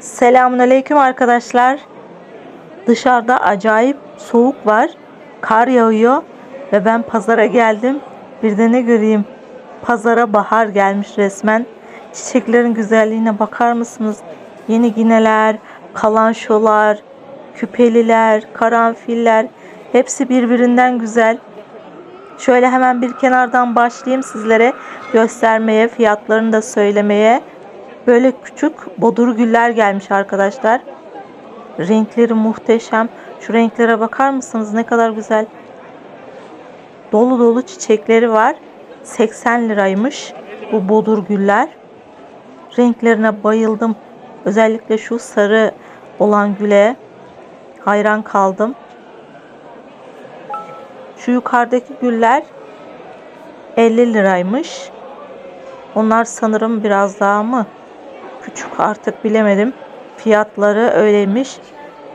Selamünaleyküm arkadaşlar. Dışarıda acayip soğuk var. Kar yağıyor ve ben pazara geldim. Bir de ne göreyim? Pazara bahar gelmiş resmen. Çiçeklerin güzelliğine bakar mısınız? Yeni gineler, kalanşolar, küpeliler, karanfiller hepsi birbirinden güzel. Şöyle hemen bir kenardan başlayayım sizlere göstermeye, fiyatlarını da söylemeye. Böyle küçük bodur güller gelmiş arkadaşlar. Renkleri muhteşem. Şu renklere bakar mısınız? Ne kadar güzel. Dolu dolu çiçekleri var. 80 liraymış bu bodur güller. Renklerine bayıldım. Özellikle şu sarı olan güle hayran kaldım. Şu yukarıdaki güller 50 liraymış. Onlar sanırım biraz daha mı küçük artık bilemedim. Fiyatları öyleymiş.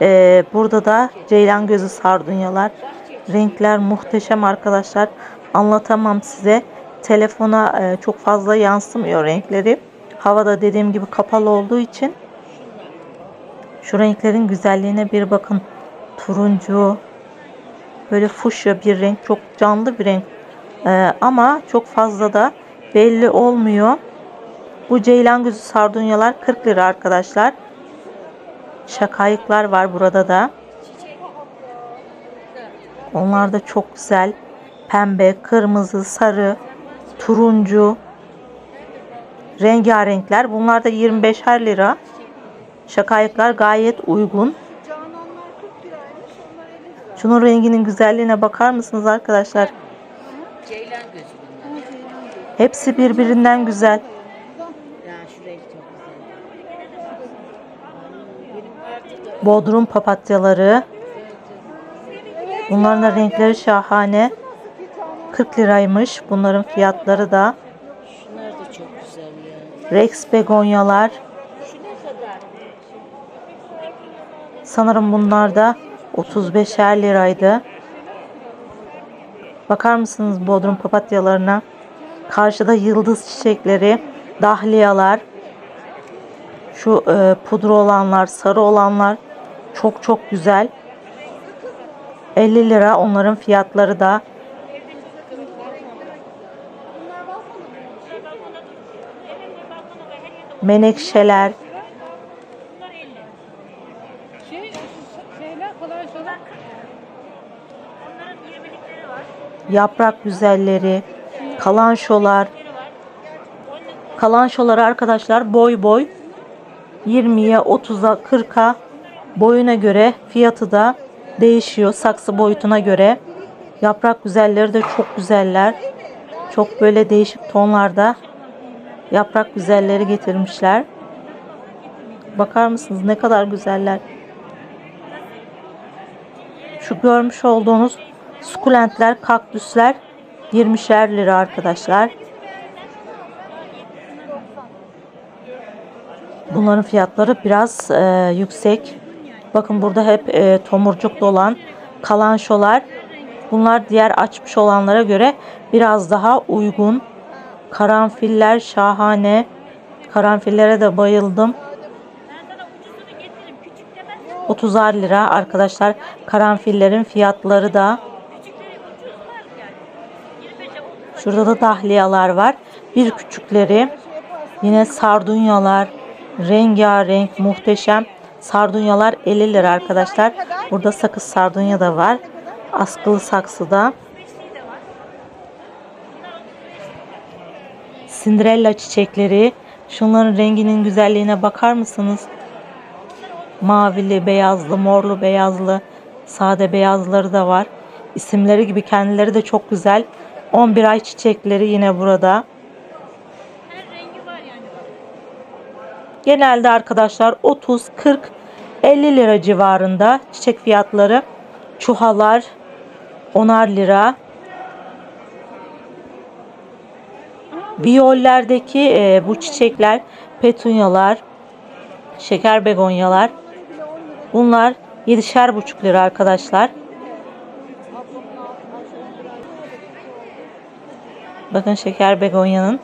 Ee, burada da ceylan gözü sardunyalar. Renkler muhteşem arkadaşlar. Anlatamam size. Telefona e, çok fazla yansımıyor renkleri. Havada dediğim gibi kapalı olduğu için. Şu renklerin güzelliğine bir bakın. Turuncu, böyle fuşya bir renk. Çok canlı bir renk. Ee, ama çok fazla da belli olmuyor. Bu ceylan gözü sardunyalar 40 lira arkadaşlar. Şakayıklar var burada da. Onlar da çok güzel. Pembe, kırmızı, sarı, turuncu. Rengarenkler. Bunlar da 25'er lira. Şakayıklar gayet uygun. Şunun renginin güzelliğine bakar mısınız arkadaşlar? Hepsi birbirinden güzel. Renk çok güzel. Bodrum papatyaları. Bunların da renkleri şahane. 40 liraymış. Bunların fiyatları da. şunlar da çok güzel ya. Rex begonyalar. Sanırım bunlar da 35'er liraydı. Bakar mısınız Bodrum papatyalarına? Karşıda yıldız çiçekleri, dahliyalar. Şu e, pudra olanlar, sarı olanlar çok çok güzel. 50 lira onların fiyatları da. Menekşeler, yaprak güzelleri, kalanşolar. Kalanşolar arkadaşlar boy boy 20'ye 30'a 40'a boyuna göre fiyatı da değişiyor saksı boyutuna göre. Yaprak güzelleri de çok güzeller. Çok böyle değişik tonlarda yaprak güzelleri getirmişler. Bakar mısınız ne kadar güzeller. Şu görmüş olduğunuz sukulentler, kaktüsler 20'şer lira arkadaşlar. Bunların fiyatları biraz e, yüksek. Bakın burada hep e, tomurcuklu olan kalanşolar. Bunlar diğer açmış olanlara göre biraz daha uygun. Karanfiller şahane. Karanfillere de bayıldım. 30'ar lira arkadaşlar. Karanfillerin fiyatları da. Şurada da dahliyalar var. Bir küçükleri. Yine sardunyalar. Rengarenk, muhteşem. Sardunyalar 50 lira arkadaşlar. Burada sakız sardunya da var. Askılı saksıda. Cinderella çiçekleri. Şunların renginin güzelliğine bakar mısınız? Mavili, beyazlı, morlu, beyazlı, sade beyazları da var. İsimleri gibi kendileri de çok güzel. 11 ay çiçekleri yine burada. Genelde arkadaşlar 30, 40, 50 lira civarında çiçek fiyatları. Çuhalar 10'ar lira. Viyollerdeki e, bu çiçekler, petunyalar, şeker begonyalar. Bunlar 7'şer buçuk lira arkadaşlar. Bakın şeker begonyanın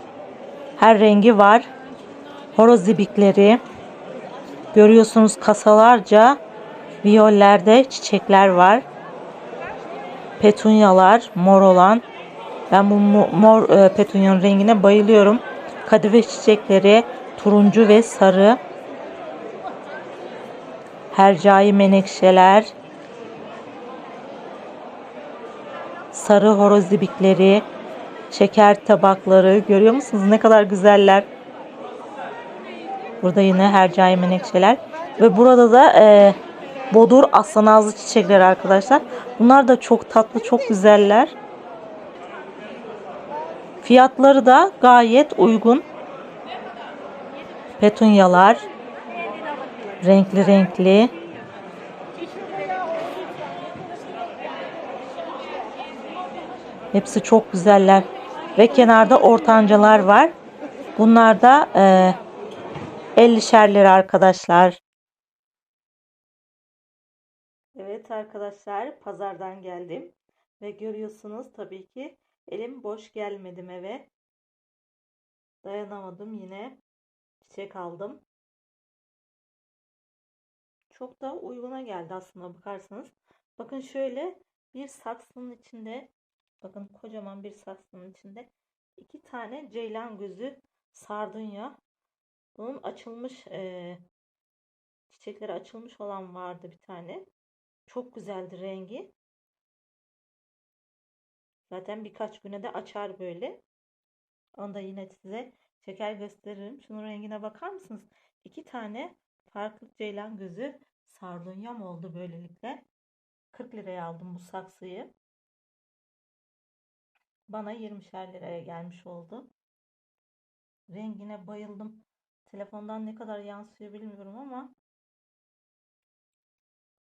her rengi var. Horoz ibikleri. Görüyorsunuz kasalarca viyollerde çiçekler var. Petunyalar mor olan. Ben bu mo- mor e, petunyanın rengine bayılıyorum. Kadife çiçekleri turuncu ve sarı. Hercai menekşeler. Sarı horoz dibikleri. Şeker tabakları. Görüyor musunuz ne kadar güzeller. Burada yine hercai menekşeler. Ve burada da e, bodur aslanazlı çiçekleri arkadaşlar. Bunlar da çok tatlı, çok güzeller. Fiyatları da gayet uygun. Petunyalar. Renkli renkli. Hepsi çok güzeller. Ve kenarda ortancalar var. Bunlar da e, 50'şer lira arkadaşlar. Evet arkadaşlar pazardan geldim. Ve görüyorsunuz tabii ki elim boş gelmedim eve. Dayanamadım yine çiçek aldım. Çok da uyguna geldi aslında bakarsanız. Bakın şöyle bir saksının içinde bakın kocaman bir saksının içinde iki tane ceylan gözü sardunya. Bunun açılmış eee, çiçekleri açılmış olan vardı bir tane. Çok güzeldi rengi. Zaten birkaç güne de açar böyle. Onu da yine size çeker gösteririm. Şunun rengine bakar mısınız? İki tane farklı ceylan gözü sardunyam oldu böylelikle. 40 liraya aldım bu saksıyı. Bana 20'şer liraya gelmiş oldu. Rengine bayıldım. Telefondan ne kadar yansıyor bilmiyorum ama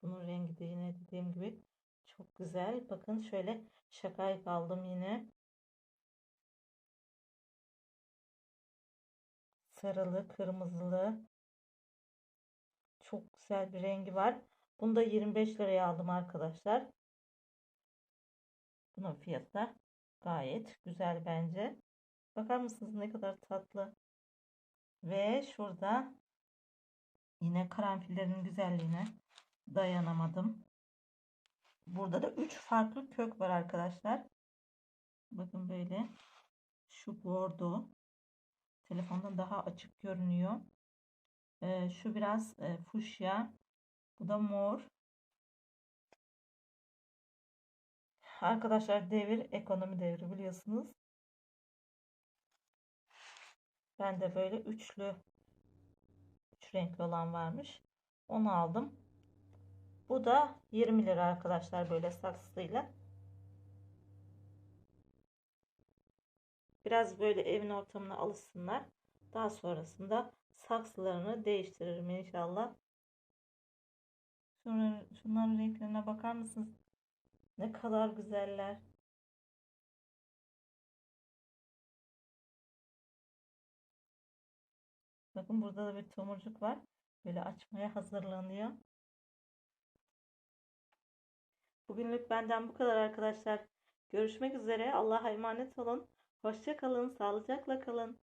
bunun rengi de yine dediğim gibi çok güzel. Bakın şöyle şakayık aldım yine. Sarılı, kırmızılı. Çok güzel bir rengi var. Bunu da 25 liraya aldım arkadaşlar. Bunun fiyatı da gayet güzel bence. Bakar mısınız ne kadar tatlı. Ve şurada yine karanfillerin güzelliğine dayanamadım. Burada da 3 farklı kök var arkadaşlar. Bakın böyle. Şu bordo. Telefonda daha açık görünüyor. Ee, şu biraz e, fuşya. Bu da mor. Arkadaşlar devir ekonomi devri biliyorsunuz. Ben de böyle üçlü üç renkli olan varmış. Onu aldım. Bu da 20 lira arkadaşlar böyle saksıyla. Biraz böyle evin ortamına alışsınlar. Daha sonrasında saksılarını değiştiririm inşallah. Şunların, şunların renklerine bakar mısınız? Ne kadar güzeller. Bakın burada da bir tomurcuk var. Böyle açmaya hazırlanıyor. Bugünlük benden bu kadar arkadaşlar. Görüşmek üzere. Allah'a emanet olun. Hoşça kalın. Sağlıcakla kalın.